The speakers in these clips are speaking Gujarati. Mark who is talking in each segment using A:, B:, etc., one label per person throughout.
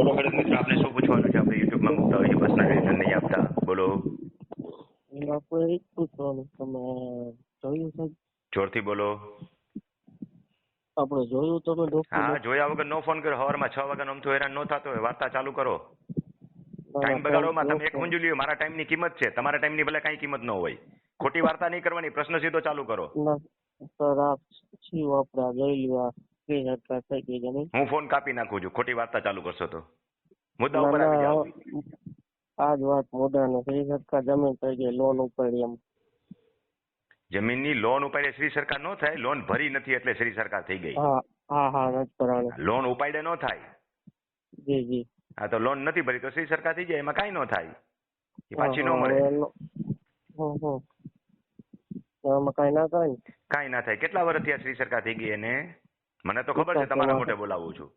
A: બોલો. ખેડૂત મિત્ર આપને શું પૂછવાનું છે? આપણે યુટ્યુબમાં મૂકતા હોય બસના રિઝન નહીં આપતા. બોલો.
B: આપણે એક પૂછવાનું. તમે જોયું છે?
A: જોરથી બોલો.
B: આપણે જોયું તમે
A: હા જોયા વગર નો ફોન કર્યો. સવારમાં છ વાગ્યા આમ તો હેરાન નો થતો હોય. વાર્તા ચાલુ કરો. ટાઈમ બગાડોમાં તમે એક મંજૂરી લ્યો. મારા ટાઈમની કિંમત છે. તમારા ટાઈમની ભલે કાંઈ કિંમત ન હોય. ખોટી વાર્તા નહીં કરવાની. પ્રશ્ન સીધો ચાલુ કરો.
B: ના સર આપ છીએ આપણે આ જોઈ થઈ ગઈ છે
A: હું ફોન કાપી નાખું છું. ખોટી વાર્તા ચાલુ કરશો તો. મુદ્દા ઉપર આવી જાઓ.
B: આ જ વાત મોઢાને શ્રી સરકાર જમીન થઈ ગઈ લોન ઉપાડી એમ.
A: જમીનની લોન ઉપાડે શ્રી સરકાર નો થાય લોન ભરી નથી એટલે શ્રી સરકાર થઈ ગઈ.
B: હા હા હા
A: લોન ઉપાડે નો થાય.
B: જી જી.
A: હા તો લોન નથી ભરી તો શ્રી સરકાર થઈ જાય. એમાં કાઈ નો થાય. એ પાછી નો મળે.
B: કાંઈ ના થાય
A: કાંઈ ના થાય. કેટલા વર્ષથી આ શ્રી સરકાર થઈ ગઈ એને? મને તો ખબર છે તમારા
B: વર્ષ.
A: બોલાવું છું.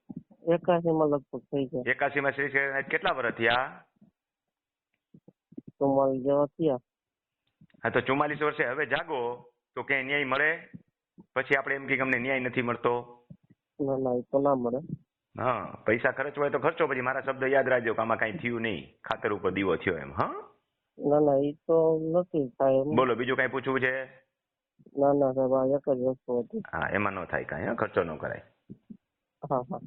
B: એકાસી માં લગભગ થઈ જાય.
A: એકાસી માં શ્રી સરકાર કેટલા વર્ષ થયા?
B: ચુમ્માલીસ જેવા થયા.
A: હા તો ચુમ્માલીસ વર્ષે. હવે જાગો તો ક્યાંય ન્યાય મળે? પછી આપણે એમ કે અમને ન્યાય નથી મળતો.
B: ના ના એ તો ના મળે.
A: હા પૈસા ખર્ચવા હોય તો ખર્ચો પછી મારા શબ્દ યાદ રાખજો કે આમાં કઈ થયું નહીં. ખાતર ઉપર દીવો થયો એમ હા?
B: ના ના એ તો નથી થાય
A: બોલો બીજું કઈ પૂછવું છે?
B: ના ના સાહેબ આ એક જ વસ્તુ હતી.
A: હા એમાં ન થાય કાંઈ હા ખર્ચો ન કરાય.
B: હા હા.